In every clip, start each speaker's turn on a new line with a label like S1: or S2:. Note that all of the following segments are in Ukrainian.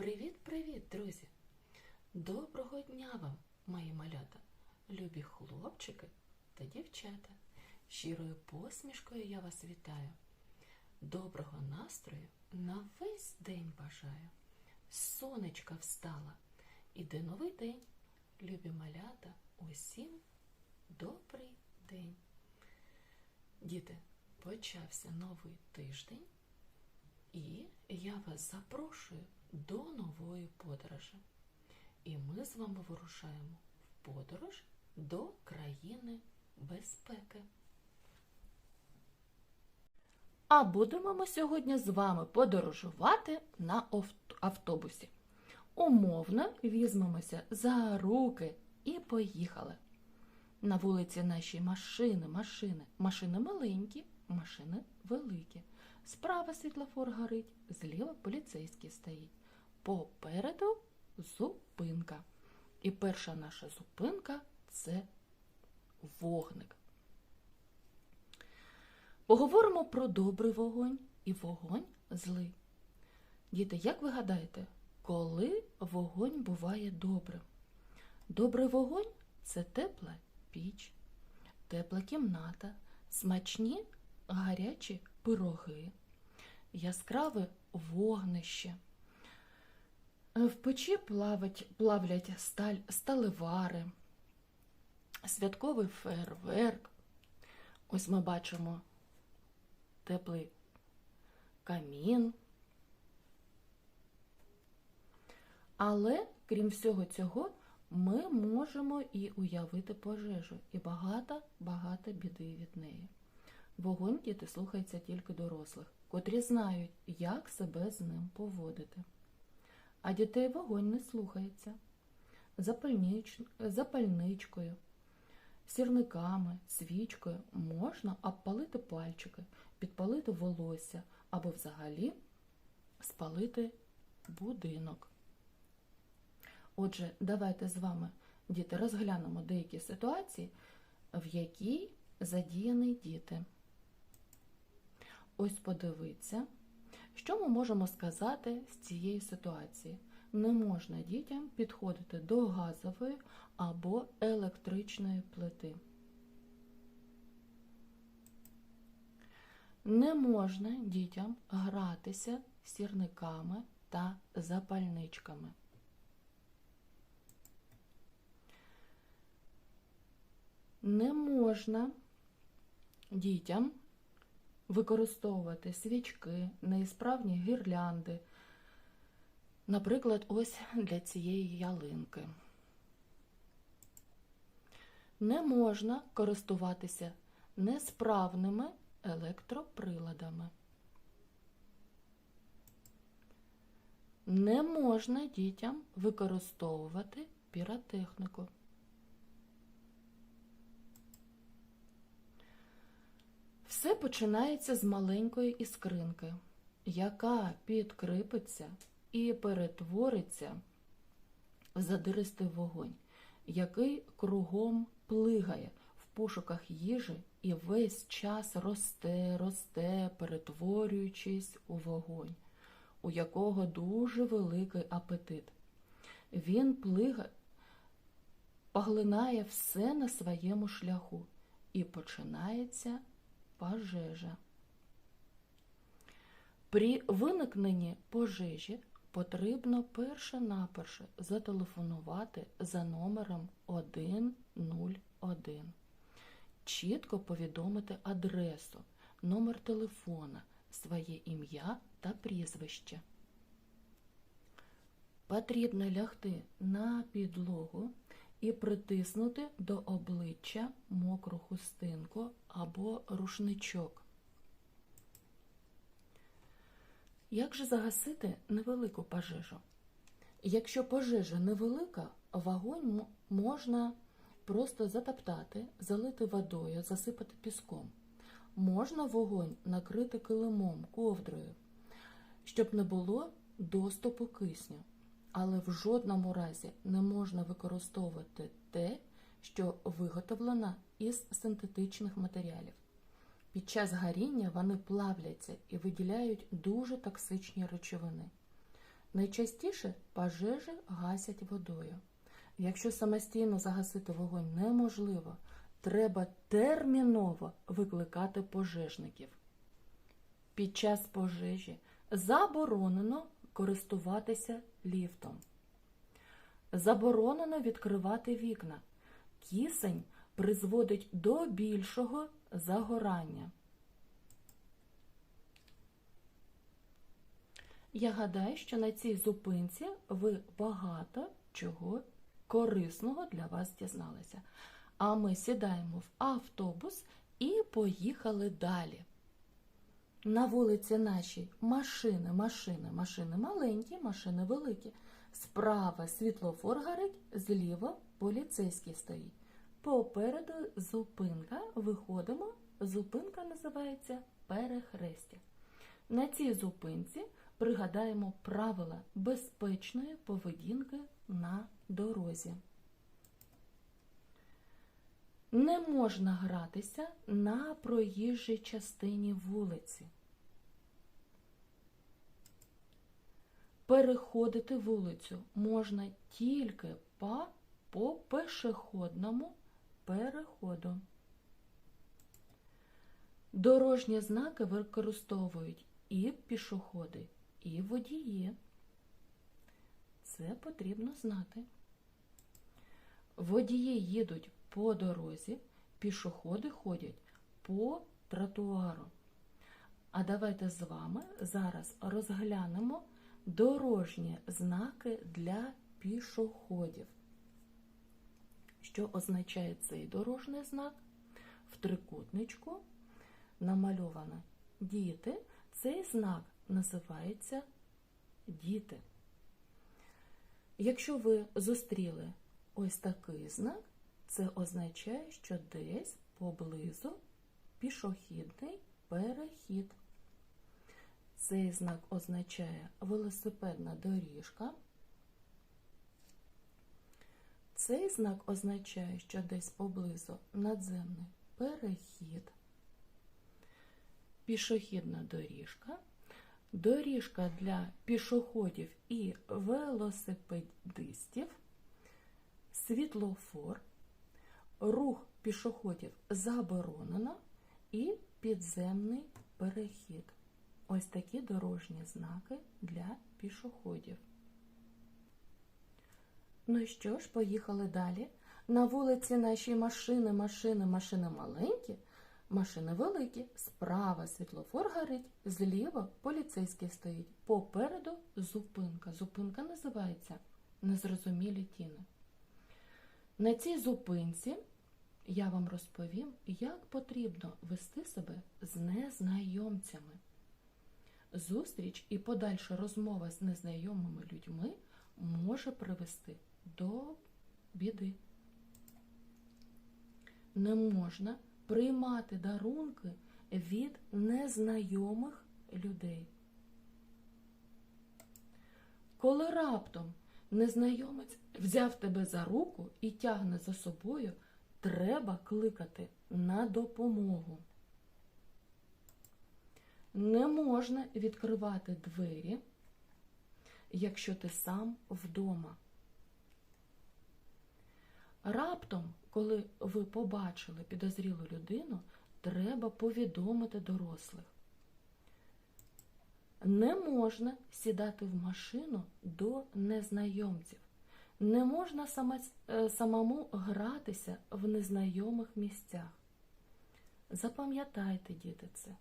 S1: Привіт-привіт, друзі! Доброго дня вам, мої малята, любі хлопчики та дівчата. Щирою посмішкою я вас вітаю. Доброго настрою на весь день бажаю. Сонечка встала, іде новий день. Любі малята, усім добрий день. Діти, почався новий тиждень. І я вас запрошую до нової подорожі. І ми з вами вирушаємо в подорож до країни безпеки. А будемо ми сьогодні з вами подорожувати на автобусі. Умовно візьмемося за руки і поїхали. На вулиці наші машини, машини, машини маленькі, машини великі. Справа світлофор горить, зліва поліцейський стоїть. Попереду зупинка. І перша наша зупинка це вогник. Поговоримо про добрий вогонь і вогонь злий. Діти, як ви гадаєте, коли вогонь буває добрим? Добрий вогонь це тепла піч, тепла кімната, смачні гарячі пироги, яскраве вогнище. В печі плавать, плавлять сталь, сталевари, святковий фейерверк. Ось ми бачимо теплий камін. Але, крім всього цього, ми можемо і уявити пожежу, і багато-багато біди від неї. Вогонь діти слухається тільки дорослих, котрі знають, як себе з ним поводити. А дітей вогонь не слухається. Запальнич... Запальничкою, сірниками, свічкою можна обпалити пальчики, підпалити волосся або взагалі спалити будинок. Отже, давайте з вами, діти, розглянемо деякі ситуації, в якій задіяні діти. Ось подивіться, що ми можемо сказати з цієї ситуації. Не можна дітям підходити до газової або електричної плити. Не можна дітям гратися сірниками та запальничками. Не можна дітям використовувати свічки, неісправні гірлянди, наприклад, ось для цієї ялинки. Не можна користуватися несправними електроприладами. Не можна дітям використовувати піротехніку. Все починається з маленької іскринки, яка підкріпиться і перетвориться в задиристий вогонь, який кругом плигає в пошуках їжі і весь час росте, росте, перетворюючись у вогонь, у якого дуже великий апетит. Він плигає, поглинає все на своєму шляху і починається пожежа. При виникненні пожежі потрібно перше-наперше зателефонувати за номером 101. Чітко повідомити адресу, номер телефона, своє ім'я та прізвище. Потрібно лягти на підлогу і притиснути до обличчя мокру хустинку або рушничок. Як же загасити невелику пожежу? Якщо пожежа невелика, вогонь можна просто затоптати, залити водою, засипати піском. Можна вогонь накрити килимом, ковдрою, щоб не було доступу кисню. Але в жодному разі не можна використовувати те, що виготовлено із синтетичних матеріалів. Під час горіння вони плавляться і виділяють дуже токсичні речовини. Найчастіше пожежі гасять водою. Якщо самостійно загасити вогонь неможливо, треба терміново викликати пожежників. Під час пожежі заборонено користуватися ліфтом. Заборонено відкривати вікна. Кисень призводить до більшого загорання. Я гадаю, що на цій зупинці ви багато чого корисного для вас дізналися. А ми сідаємо в автобус і поїхали далі. На вулиці нашій машини, машини, машини маленькі, машини великі. Справа світлофор горить, зліва поліцейський стоїть. Попереду зупинка. Виходимо. Зупинка називається перехрестя. На цій зупинці пригадаємо правила безпечної поведінки на дорозі. Не можна гратися на проїжджій частині вулиці. Переходити вулицю можна тільки по, по пешеходному переходу. Дорожні знаки використовують і пішоходи, і водії. Це потрібно знати. Водії їдуть по дорозі, пішоходи ходять по тротуару. А давайте з вами зараз розглянемо дорожні знаки для пішоходів. Що означає цей дорожній знак? В трикутничку намальовано діти. Цей знак називається діти. Якщо ви зустріли ось такий знак, це означає, що десь поблизу пішохідний перехід. Цей знак означає велосипедна доріжка. Цей знак означає, що десь поблизу надземний перехід, пішохідна доріжка, доріжка для пішоходів і велосипедистів, світлофор, рух пішоходів заборонено і підземний перехід. Ось такі дорожні знаки для пішоходів. Ну що ж, поїхали далі. На вулиці наші машини, машини, машини маленькі, машини великі. Справа світлофор горить, зліва поліцейський стоїть. Попереду зупинка. Зупинка називається Незрозумілі тіни. На цій зупинці я вам розповім, як потрібно вести себе з незнайомцями. Зустріч і подальша розмова з незнайомими людьми може привести до біди. Не можна приймати дарунки від незнайомих людей. Коли раптом незнайомець взяв тебе за руку і тягне за собою, треба кликати на допомогу. Не можна відкривати двері, якщо ти сам вдома. Раптом, коли ви побачили підозрілу людину, треба повідомити дорослих. Не можна сідати в машину до незнайомців. Не можна самому гратися в незнайомих місцях. Запам'ятайте, діти, це.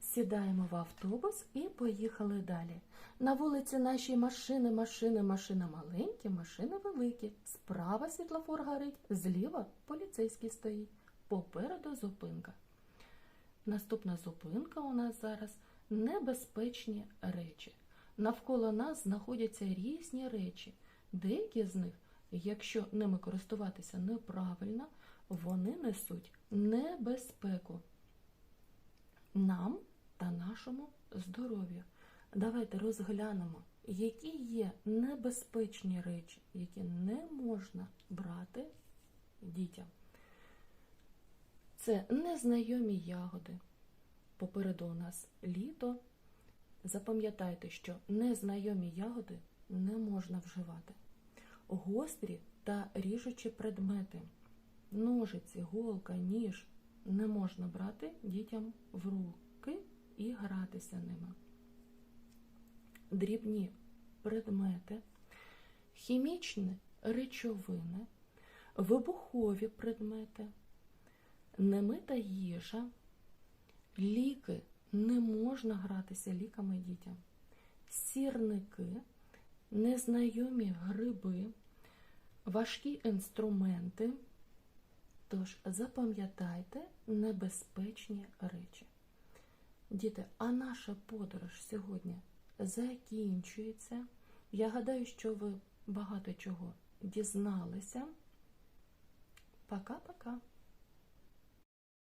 S1: Сідаємо в автобус і поїхали далі. На вулиці наші машини, машини, машини маленькі, машини великі. Справа світлофор горить, зліва поліцейський стоїть. Попереду зупинка. Наступна зупинка у нас зараз небезпечні речі. Навколо нас знаходяться різні речі. Деякі з них, якщо ними користуватися неправильно, вони несуть небезпеку нам та нашому здоров'ю. Давайте розглянемо, які є небезпечні речі, які не можна брати дітям. Це незнайомі ягоди. Попереду у нас літо, запам'ятайте, що незнайомі ягоди не можна вживати. Гострі та ріжучі предмети, ножиці, голка, ніж не можна брати дітям в руки і гратися ними. Дрібні предмети, хімічні речовини, вибухові предмети, немита їжа, ліки не можна гратися ліками дітям, сірники, незнайомі гриби, важкі інструменти. Тож запам'ятайте небезпечні речі. Діти, а наша подорож сьогодні закінчується. Я гадаю, що ви багато чого дізналися. Пока-пока.